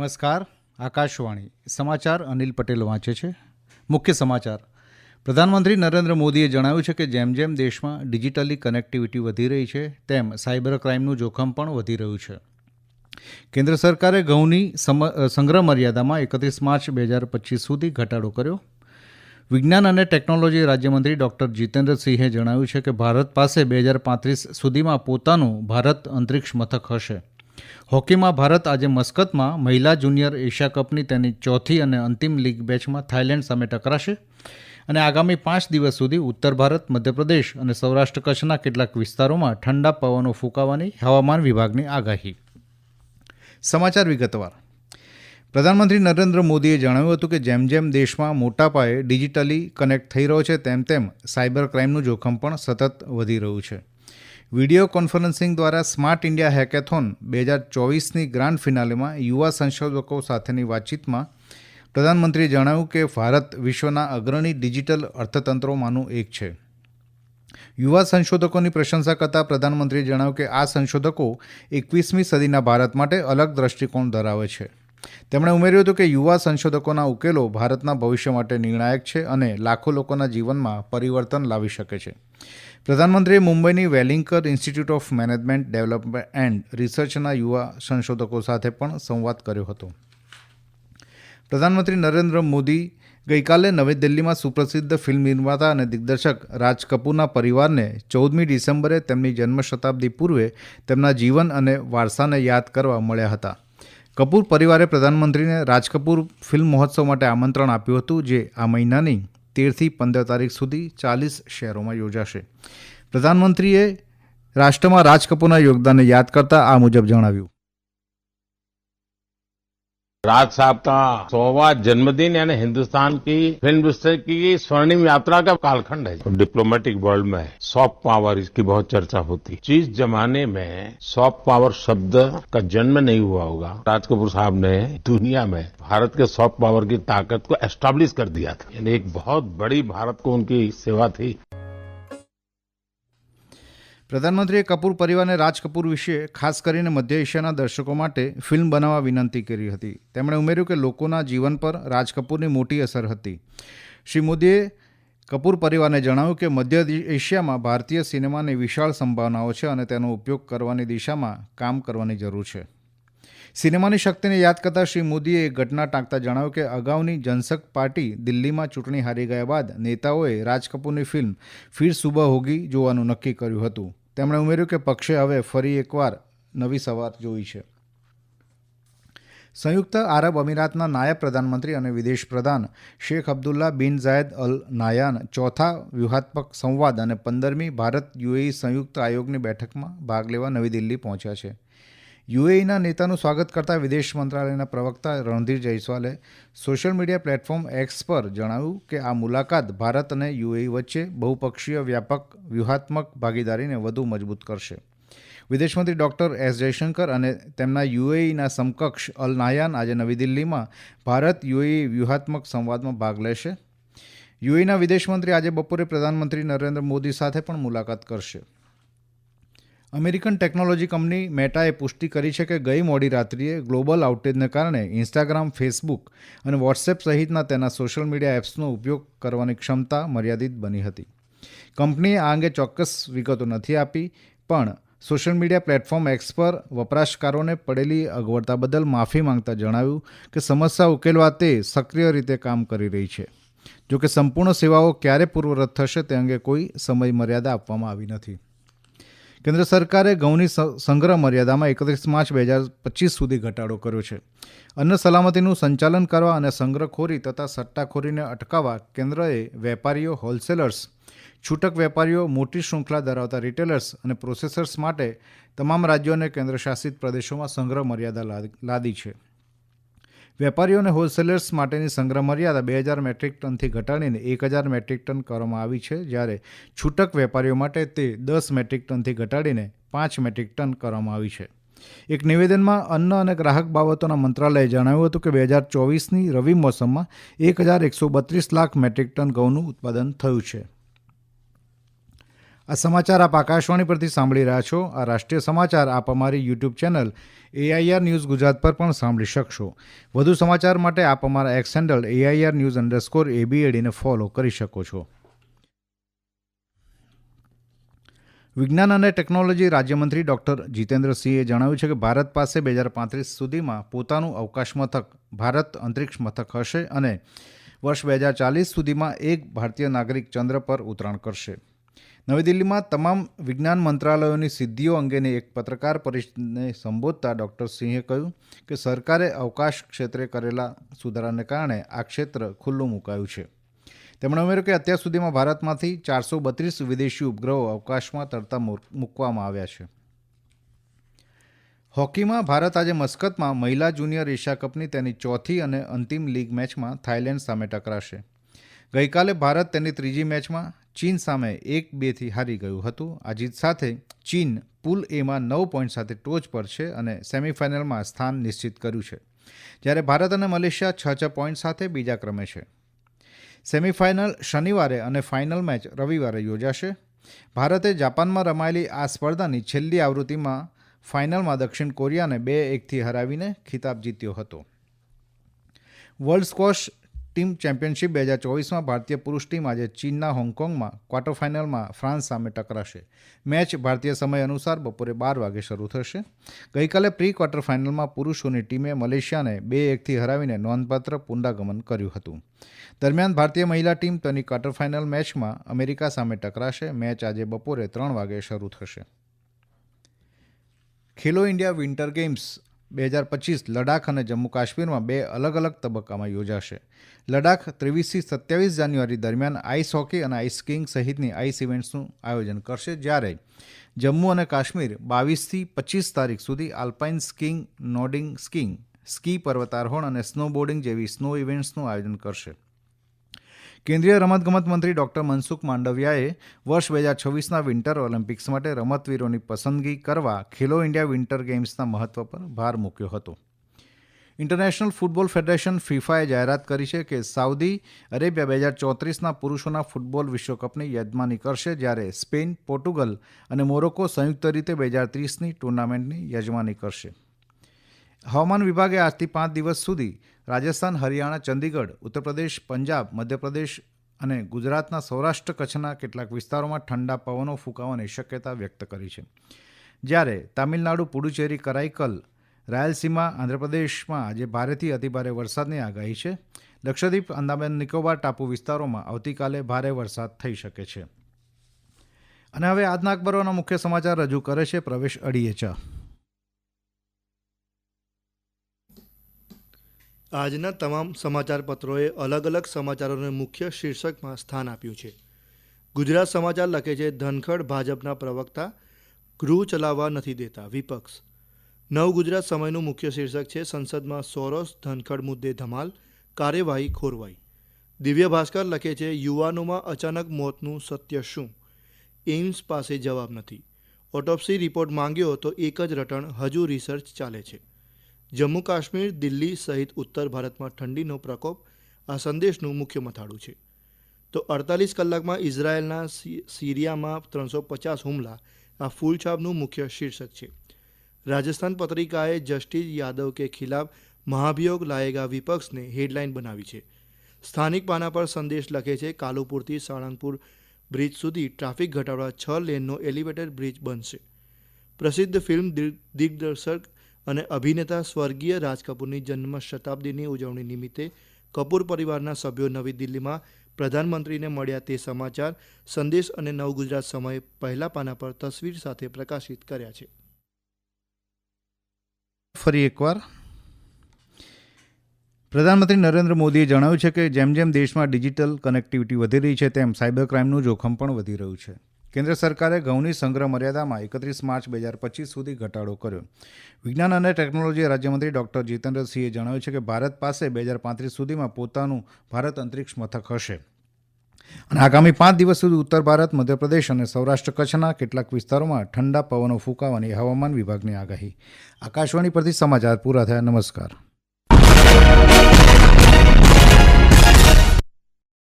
નમસ્કાર, આકાશવાણી. સમાચાર અનિલ પટેલ વાંચે છે. મુખ્ય સમાચાર. પ્રધાનમંત્રી નરેન્દ્ર મોદીએ જણાવ્યું છે કે જેમ જેમ દેશમાં ડિજિટલી કનેક્ટિવિટી વધી રહી છે, તેમ સાયબર ક્રાઇમનું જોખમ પણ વધી રહ્યું છે. કેન્દ્ર સરકારે ઘઉંની સંગ્રહ મર્યાદામાં એકત્રીસ માર્ચ બે હજાર પચીસ સુધી ઘટાડો કર્યો. વિજ્ઞાન અને ટેકનોલોજી રાજ્યમંત્રી ડૉક્ટર જીતેન્દ્રસિંહે જણાવ્યું છે કે ભારત પાસે બે હજાર પાંત્રીસ સુધીમાં પોતાનું ભારત અંતરિક્ષ મથક હશે. હોકીમાં ભારત આજે મસ્કતમાં મહિલા જુનિયર એશિયા કપની તેની ચોથી અને અંતિમ લીગ બેચમાં થાઇલેન્ડ સામે ટકરાશે. અને આગામી પાંચ દિવસ સુધી ઉત્તર ભારત, મધ્યપ્રદેશ અને સૌરાષ્ટ્ર કચ્છના કેટલાક વિસ્તારોમાં ઠંડા પવનો ફૂંકાવાની હવામાન વિભાગની આગાહી. સમાચાર વિગતવાર. પ્રધાનમંત્રી નરેન્દ્ર મોદીએ જણાવ્યું હતું કે જેમ જેમ દેશમાં મોટા પાયે ડિજિટલી કનેક્ટ થઈ રહ્યો છે, તેમ તેમ સાયબર ક્રાઇમનું જોખમ પણ સતત વધી રહ્યું છે. વીડિયો કોન્ફરન્સિંગ દ્વારા સ્માર્ટ ઇન્ડિયા હેકેથોન બે હજાર ચોવીસની ગ્રાન્ડ ફિનાલેમાં યુવા સંશોધકો સાથેની વાતચીતમાં પ્રધાનમંત્રીએ જણાવ્યું કે ભારત વિશ્વના અગ્રણી ડિજિટલ અર્થતંત્રોમાંનું એક છે. યુવા સંશોધકોની પ્રશંસા કરતા પ્રધાનમંત્રીએ જણાવ્યું કે આ સંશોધકો એકવીસમી સદીના ભારત માટે અલગ દ્રષ્ટિકોણ ધરાવે છે. તેમણે ઉમેર્યું હતું કે યુવા સંશોધકોના ઉકેલો ભારતના ભવિષ્ય માટે નિર્ણાયક છે અને લાખો લોકોના જીવનમાં પરિવર્તન લાવી શકે છે. પ્રધાનમંત્રીએ મુંબઈની Welingkar institute of management, development and રિસર્ચના યુવા સંશોધકો સાથે પણ સંવાદ કર્યો હતો. પ્રધાનમંત્રી નરેન્દ્ર મોદી ગઈકાલે નવી દિલ્હીમાં સુપ્રસિદ્ધ ફિલ્મ નિર્માતા અને દિગ્દર્શક રાજ કપૂરના પરિવારને ચૌદમી ડિસેમ્બરે તેમની જન્મ શતાબ્દી પૂર્વે તેમના જીવન અને વારસાને યાદ કરવા મળ્યા હતા. કપૂર પરિવારે પ્રધાનમંત્રીને રાજ કપૂર ફિલ્મ મહોત્સવ માટે આમંત્રણ આપ્યું હતું, જે આ મહિનાની તેરથી પંદર તારીખ સુધી ચાલીસ શહેરોમાં યોજાશે. પ્રધાનમંત્રીએ રાષ્ટ્રમાં રાજ કપૂરના યોગદાનને યાદ કરતા આ મુજબ જણાવ્યું. राज साहब का सौवा जन्मदिन यानी हिंदुस्तान की फ़िल्म इंडस्ट्री की स्वर्णिम यात्रा का कालखंड है। डिप्लोमेटिक वर्ल्ड में सॉफ्ट पावर इसकी बहुत चर्चा होती। है जिस जमाने में सॉफ्ट पावर शब्द का जन्म नहीं हुआ होगा, राज कपूर साहब ने दुनिया में भारत के सॉफ्ट पावर की ताकत को एस्टेब्लिश कर दिया था। यानी एक बहुत बड़ी भारत को उनकी सेवा थी। પ્રધાનમંત્રીએ કપૂર પરિવારને રાજ કપૂર વિશે ખાસ કરીને મધ્ય એશિયાના દર્શકો માટે ફિલ્મ બનાવવા વિનંતી કરી હતી. તેમણે ઉમેર્યું કે લોકોના જીવન પર રાજ કપૂરની મોટી અસર હતી. શ્રી મોદીએ કપૂર પરિવારને જણાવ્યું કે મધ્ય એશિયામાં ભારતીય સિનેમાની વિશાળ સંભાવનાઓ છે અને તેનો ઉપયોગ કરવાની દિશામાં કામ કરવાની જરૂર છે. સિનેમાની શક્તિને યાદ કરતાં શ્રી મોદીએ એક ઘટના ટાંકતા જણાવ્યું કે અગાઉની જનસક પાર્ટી દિલ્હીમાં ચૂંટણી હારી ગયા બાદ નેતાઓએ રાજ કપૂરની ફિલ્મ ફિર સુબહ હોગી જોવાનું નક્કી કર્યું હતું. તેમણે ઉમેર્યું કે પક્ષે હવે ફરી એકવાર નવી સવાર જોઈ છે. સંયુક્ત આરબ અમીરાતના નાયબ પ્રધાનમંત્રી અને વિદેશ પ્રધાન શેખ અબ્દુલ્લા બિન ઝાયદ અલ નાયાન ચોથા વ્યૂહાત્મક સંવાદ અને પંદરમી ભારત યુએઈ સંયુક્ત આયોગની બેઠકમાં ભાગ લેવા નવી દિલ્હી પહોંચ્યા છે. યુએઈના નેતાનું સ્વાગત કરતા વિદેશ મંત્રાલયના પ્રવક્તા રણધીર જયસ્વાલે સોશિયલ મીડિયા પ્લેટફોર્મ એક્સ પર જણાવ્યું કે આ મુલાકાત ભારત અને યુએઈ વચ્ચે બહુપક્ષીય વ્યાપક, વ્યૂહાત્મક ભાગીદારીને વધુ મજબૂત કરશે. વિદેશમંત્રી ડૉક્ટર એસ જયશંકર અને તેમના યુએઈના સમકક્ષ અલ નાયાન આજે નવી દિલ્હીમાં ભારત યુએઈ વ્યૂહાત્મક સંવાદમાં ભાગ લેશે. યુએઈના વિદેશમંત્રી આજે બપોરે પ્રધાનમંત્રી નરેન્દ્ર મોદી સાથે પણ મુલાકાત કરશે. અમેરિકન ટેકનોલોજી કંપની મેટાએ પુષ્ટિ કરી છે કે ગઈ મોડી રાત્રિએ ગ્લોબલ આઉટેજને કારણે ઇન્સ્ટાગ્રામ, ફેસબુક અને વોટ્સએપ સહિતના તેના સોશિયલ મીડિયા એપ્સનો ઉપયોગ કરવાની ક્ષમતા મર્યાદિત બની હતી. કંપનીએ આ અંગે ચોક્કસ વિગતો નથી આપી, પણ સોશિયલ મીડિયા પ્લેટફોર્મ એક્સ પર વપરાશકારોને પડેલી અગવડતા બદલ માફી માંગતા જણાવ્યું કે સમસ્યા ઉકેલવા તે સક્રિય રીતે કામ કરી રહી છે. જોકે સંપૂર્ણ સેવાઓ ક્યારે પૂર્વરત થશે તે અંગે કોઈ સમય મર્યાદા આપવામાં આવી નથી. કેન્દ્ર સરકારે ઘઉંની સંગ્રહ મર્યાદામાં એકત્રીસ માર્ચ બે હજાર પચીસ સુધી ઘટાડો કર્યો છે. અન્ન સલામતીનું સંચાલન કરવા અને સંગ્રહખોરી તથા સટ્ટાખોરીને અટકાવવા કેન્દ્રએ વેપારીઓ, હોલસેલર્સ, છૂટક વેપારીઓ, મોટી શૃંખલા ધરાવતા રિટેલર્સ અને પ્રોસેસર્સ માટે તમામ રાજ્યો અને કેન્દ્રશાસિત પ્રદેશોમાં સંગ્રહ મર્યાદા લાદી છે. વેપારીઓ અને હોલસેલર્સ માટેની સંગ્રહ મર્યાદા બે હજાર મેટ્રિક ટનથી ઘટાડીને એક હજાર મેટ્રિક ટન કરવામાં આવી છે, જ્યારે છૂટક વેપારીઓ માટે તે દસ મેટ્રિક ટનથી ઘટાડીને પાંચ મેટ્રિક ટન કરવામાં આવી છે. એક નિવેદનમાં અન્ન અને ગ્રાહક બાબતોના મંત્રાલયે જણાવ્યું હતું કે બે હજાર ચોવીસની રવિ મોસમમાં એક હજાર એકસો બત્રીસ લાખ મેટ્રિક ટન ઘઉંનું ઉત્પાદન થયું છે. આ સમાચાર આપ આકાશવાણી પરથી સાંભળી રહ્યા છો. આ રાષ્ટ્રીય સમાચાર આપ અમારી YouTube channel AIR news Gujarat પર પણ સાંભળી શકશો. વધુ સમાચાર માટે આપ અમારા X handle AIR news underscore એબીએડીને follow કરી શકો છો. વિજ્ઞાન અને ટેકનોલોજી રાજ્યમંત્રી ડૉક્ટર જીતેન્દ્રસિંહે જણાવ્યું છે કે ભારત પાસે બે હજાર પાંત્રીસ સુધીમાં પોતાનું અવકાશ મથક, ભારત અંતરિક્ષ મથક હશે અને વર્ષ બે હજાર ચાલીસ સુધીમાં એક ભારતીય નાગરિક ચંદ્ર પર ઉતરાણ કરશે. નવી દિલ્હીમાં તમામ વિજ્ઞાન મંત્રાલયોની સિદ્ધિઓ અંગેની એક પત્રકાર પરિષદને સંબોધતા ડૉક્ટર સિંહે કહ્યું કે સરકારે અવકાશ ક્ષેત્રે કરેલા સુધારાને કારણે આ ક્ષેત્ર ખુલ્લું મુકાયું છે. તેમણે ઉમેર્યું કે અત્યાર સુધીમાં ભારતમાંથી ચારસો બત્રીસ વિદેશી ઉપગ્રહો અવકાશમાં તરતા મૂકવામાં આવ્યા છે. હોકીમાં ભારત આજે મસ્કતમાં મહિલા જુનિયર એશિયા કપની તેની ચોથી અને અંતિમ લીગ મેચમાં થાઇલેન્ડ સામે ટકરાશે. ગઈકાલે ભારત તેની ત્રીજી મેચમાં ચીન સામે એક બેથી હારી ગયું હતું. આ જીત સાથે ચીન પુલ એમાં નવ પોઈન્ટ સાથે ટોચ પર છે અને સેમીફાઇનલમાં સ્થાન નિશ્ચિત કર્યું છે. જ્યારે ભારત અને મલેશિયા છ છ પોઈન્ટ સાથે બીજા ક્રમે છે. સેમીફાઇનલ શનિવારે અને ફાઇનલ મેચ રવિવારે યોજાશે. ભારતે જાપાનમાં રમાયેલી આ સ્પર્ધાની છેલ્લી આવૃત્તિમાં ફાઇનલમાં દક્ષિણ કોરિયાને બે એકથી હરાવીને ખિતાબ જીત્યો હતો. વર્લ્ડ સ્ક્વોશ ટીમ ચેમ્પિયનશિપ બે હજાર ચોવીસમાં ભારતીય પુરુષ ટીમ આજે ચીનના હોંગકોંગમાં ક્વાર્ટર ફાઇનલમાં ફ્રાન્સ સામે ટકરાશે. મેચ ભારતીય સમય અનુસાર બપોરે બાર વાગે શરૂ થશે. ગઈકાલે પ્રી ક્વાર્ટર ફાઇનલમાં પુરુષોની ટીમે મલેશિયાને બે એકથી હરાવીને નોંધપાત્ર પુનરાગમન કર્યું હતું. દરમિયાન ભારતીય મહિલા ટીમ તેની ક્વાર્ટર ફાઇનલ મેચમાં અમેરિકા સામે ટકરાશે. મેચ આજે બપોરે ત્રણ વાગે શરૂ થશે. ખેલો ઇન્ડિયા વિન્ટર ગેમ્સ બે હજાર પચીસ લડાખ અને જમ્મુ કાશ્મીરમાં બે અલગ અલગ તબક્કામાં યોજાશે. લડાખ ત્રેવીસથી સત્યાવીસ જાન્યુઆરી દરમિયાન આઈસ હોકી અને આઈસ સ્કીંગ સહિતની આઈસ ઇવેન્ટ્સનું આયોજન કરશે જ્યારે જમ્મુ અને કાશ્મીર બાવીસથી પચીસ તારીખ સુધી alpine skiing, Nordic skiing, ski પર્વતારોહણ અને સ્નોબોર્ડિંગ જેવી સ્નો ઇવેન્ટ્સનું આયોજન કરશે. કેન્દ્રીય રમતગમત મંત્રી ડોક્ટર મનસુખ માંડવિયાએ વર્ષ બે હજાર છવ્વીસના વિન્ટર ઓલિમ્પિક્સ માટે રમતવીરોની પસંદગી કરવા ખેલો ઇન્ડિયા વિન્ટર ગેમ્સના મહત્વ પર ભાર મૂક્યો હતો. ઇન્ટરનેશનલ ફૂટબોલ ફેડરેશન ફિફાએ જાહેરાત કરી છે કે સાઉદી અરેબિયા બે હજાર ચોત્રીસના પુરુષોના ફૂટબોલ વિશ્વકપની યજમાની કરશે જ્યારે સ્પેન, પોર્ટુગલ અને મોરોકો સંયુક્ત રીતે બે હજાર ત્રીસની ટુર્નામેન્ટની યજમાની કરશે. હવામાન વિભાગે આજથી પાંચ દિવસ સુધી રાજસ્થાન, હરિયાણા, ચંદીગઢ, ઉત્તરપ્રદેશ, પંજાબ, મધ્યપ્રદેશ અને ગુજરાતના સૌરાષ્ટ્ર કચ્છના કેટલાક વિસ્તારોમાં ઠંડા પવનો ફૂંકાવાની શક્યતા વ્યક્ત કરી છે. જ્યારે તામિલનાડુ, પુડુચેરી, કરાઈકલ, રાયલસીમા, આંધ્રપ્રદેશમાં આજે ભારેથી અતિભારે વરસાદની આગાહી છે. લક્ષદ્વીપ, અંદામાન, નિકોબાર ટાપુ વિસ્તારોમાં આવતીકાલે ભારે વરસાદ થઈ શકે છે. અને હવે આજના અખબારોના મુખ્ય સમાચાર રજૂ કરે છે પ્રવેશ અડીએચા. આજના તમામ સમાચાર પત્રોએ અલગ અલગ સમાચારોને મુખ્ય શીર્ષકમાં સ્થાન આપ્યું છે. ગુજરાત સમાચાર લખે છે, ધનખડ ભાજપના પ્રવક્તા ગૃહ ચલાવવા નથી દેતા વિપક્ષ. નવ ગુજરાત સમયનું મુખ્ય શીર્ષક છે, સંસદમાં સોરોસ, ધનખડ મુદ્દે ધમાલ, કાર્યવાહી ખોરવાઈ. દિવ્ય ભાસ્કર લખે છે, યુવાનોમાં અચાનક મોતનું સત્ય શું? એઇમ્સ પાસે જવાબ નથી. ઓટોપ્સી રિપોર્ટ માંગ્યો તો એક જ રટણ, હજુ રિસર્ચ ચાલે છે. જમ્મુ કાશ્મીર દિલ્હી સહિત ઉત્તર ભારતમાં ઠંડીનો પ્રકોપ આ સંદેશનું મુખ્ય મથાળું છે. તો અડતાલીસ કલાકમાં ઇઝરાયેલના સીરિયામાં ત્રણસો પચાસ હુમલા આ ફૂલછાપનું મુખ્ય શીર્ષક છે. રાજસ્થાન પત્રિકાએ જસ્ટિસ યાદવ કે ખિલાફ મહાભિયોગ લાયેગા વિપક્ષને હેડલાઇન બનાવી છે. સ્થાનિક પાના પર સંદેશ લખે છે, કાલુપુરથી સાળંગપુર બ્રિજ સુધી ટ્રાફિક ઘટાડવા છ લેનનો એલિવેટેડ બ્રિજ બનશે. પ્રસિદ્ધ ફિલ્મ દિગ્દર્શક અને અભિનેતા સ્વર્ગીય રાજ કપૂરની જન્મ શતાબ્દીની ઉજવણી નિમિત્તે કપૂર પરિવારના સભ્યો નવી દિલ્હીમાં પ્રધાનમંત્રીને મળ્યા તે સમાચાર સંદેશ અને નવ ગુજરાત સમયે પહેલા પાના પર તસવીર સાથે પ્રકાશિત કર્યા છે. ફરી એકવાર, પ્રધાનમંત્રી નરેન્દ્ર મોદીએ જણાવ્યું છે કે જેમ જેમ દેશમાં ડિજિટલ કનેક્ટિવિટી વધી રહી છે, તેમ સાયબર ક્રાઇમનું જોખમ પણ વધી રહ્યું છે. કેન્દ્ર સરકારે ઘઉંની સંગ્રહ મર્યાદામાં એકત્રીસ માર્ચ બે હજાર પચીસ સુધી ઘટાડો કર્યો. વિજ્ઞાન અને ટેકનોલોજી રાજ્યમંત્રી ડૉક્ટર જીતેન્દ્રસિંહે જણાવ્યું છે કે ભારત પાસે બે હજાર પાંત્રીસ સુધીમાં પોતાનું ભારત અંતરિક્ષ મથક હશે. અને આગામી પાંચ દિવસ સુધી ઉત્તર ભારત, મધ્યપ્રદેશ અને સૌરાષ્ટ્ર કચ્છના કેટલાક વિસ્તારોમાં ઠંડા પવનો ફૂંકાવાની હવામાન વિભાગની આગાહી. આકાશવાણી પરથી સમાચાર પૂરા થયા. નમસ્કાર.